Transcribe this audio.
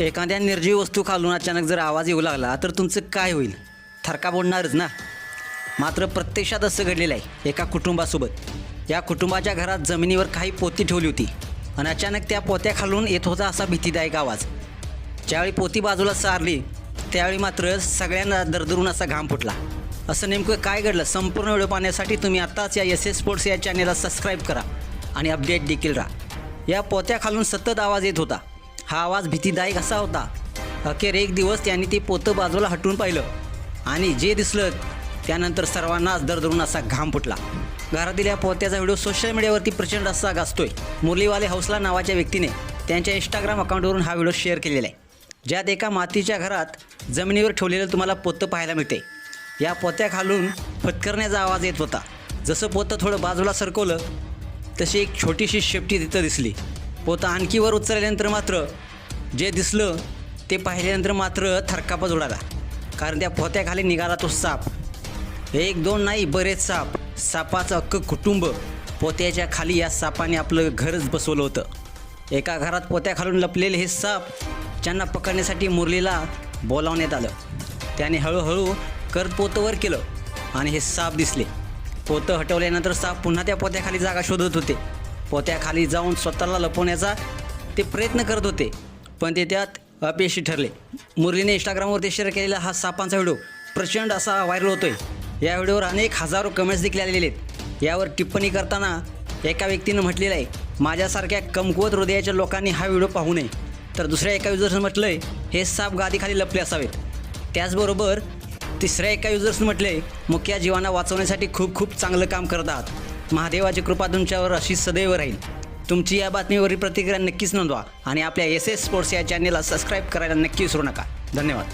एखाद्या निर्जीव वस्तू खालून अचानक जर आवाज येऊ लागला तर तुमचं काय होईल? थरका बोलणारच ना? मात्र प्रत्यक्षात असं घडलेलं आहे एका कुटुंबासोबत. या कुटुंबाच्या घरात जमिनीवर काही पोती ठेवली होती आणि अचानक त्या पोत्या खालून येत होता असा भीतीदायक आवाज. ज्यावेळी पोती बाजूला सारली त्यावेळी मात्र सगळ्यांना दरदरून असा घाम फुटला. असं नेमकं काय घडलं? संपूर्ण व्हिडिओ पाहण्यासाठी तुम्ही आत्ताच या एस एस स्पोर्ट्स या चॅनेलला सबस्क्राईब करा आणि अपडेट देखील राहा. या पोत्या खालून सतत आवाज येत होता. हा आवाज भीतीदायक असा होता. अखेर एक दिवस त्यांनी ते पोतं बाजूला हटवून पाहिलं. आणि जे दिसलं त्यानंतर सर्वांनाच दरदरून असा घाम फुटला. घरातील या पोत्याचा व्हिडिओ सोशल मीडियावरती प्रचंड असा गाजतोय. मुरलीवाले हौसला नावाच्या व्यक्तीने त्यांच्या इंस्टाग्राम अकाउंटवरून हा व्हिडिओ शेअर केलेला आहे. ज्यात एका मातीच्या घरात जमिनीवर ठेवलेलं तुम्हाला पोतं पाहायला मिळते. या पोत्या खालून फटकरण्याचा आवाज येत होता. जसं पोतं थोडं बाजूला सरकवलं तशी एक छोटीशी शेपटी तिथं दिसली. पोतं आणखी वर उचलल्यानंतर मात्र जे दिसलं ते पाहिल्यानंतर मात्र थरकापच उडाला कारण त्या पोत्याखाली निघाला तो साप. एक दोन नाही बरेच साप. सापाचं अख्खं कुटुंब पोत्याच्या खाली या सापाने आपलं घरच बसवलं होतं. एका घरात पोत्या खालून लपलेले हे साप ज्यांना पकडण्यासाठी मुरलीला बोलावण्यात आलं. त्याने हळूहळू करत पोतं वर केलं आणि हे साप दिसले. पोतं हटवल्यानंतर साप पुन्हा त्या पोत्याखाली जागा शोधत होते. पोत्याखाली जाऊन स्वतःला लपवण्याचा ते प्रयत्न करत होते. पण ते त्यात अपयशी ठरले. मुरलीने इंस्टाग्रामवरती शेअर केलेला हा सापांचा व्हिडिओ प्रचंड असा व्हायरल होतोय. या व्हिडिओवर अनेक हजारो कमेंट्स देखील आलेले आहेत. यावर टिप्पणी करताना एका व्यक्तीनं म्हटलेलं आहे माझ्यासारख्या कमकुवत हृदयाच्या लोकांनी हा व्हिडिओ पाहू नये. तर दुसऱ्या एका युजर्सनं आहे हे साप गादीखाली लपले असावेत. त्याचबरोबर तिसऱ्या एका युजर्सनं म्हटलं आहे मुख्या जीवांना वाचवण्यासाठी खूप खूप चांगलं काम करत आहात. महादेवाची कृपा तुमच्यावर अशी सदैव राहील. तुमची या बातमीवरील प्रतिक्रिया नक्कीच नोंदवा आणि आपल्या एस एस स्पोर्ट्स या चॅनेलला सबस्क्राईब करायला नक्की विसरू नका. धन्यवाद.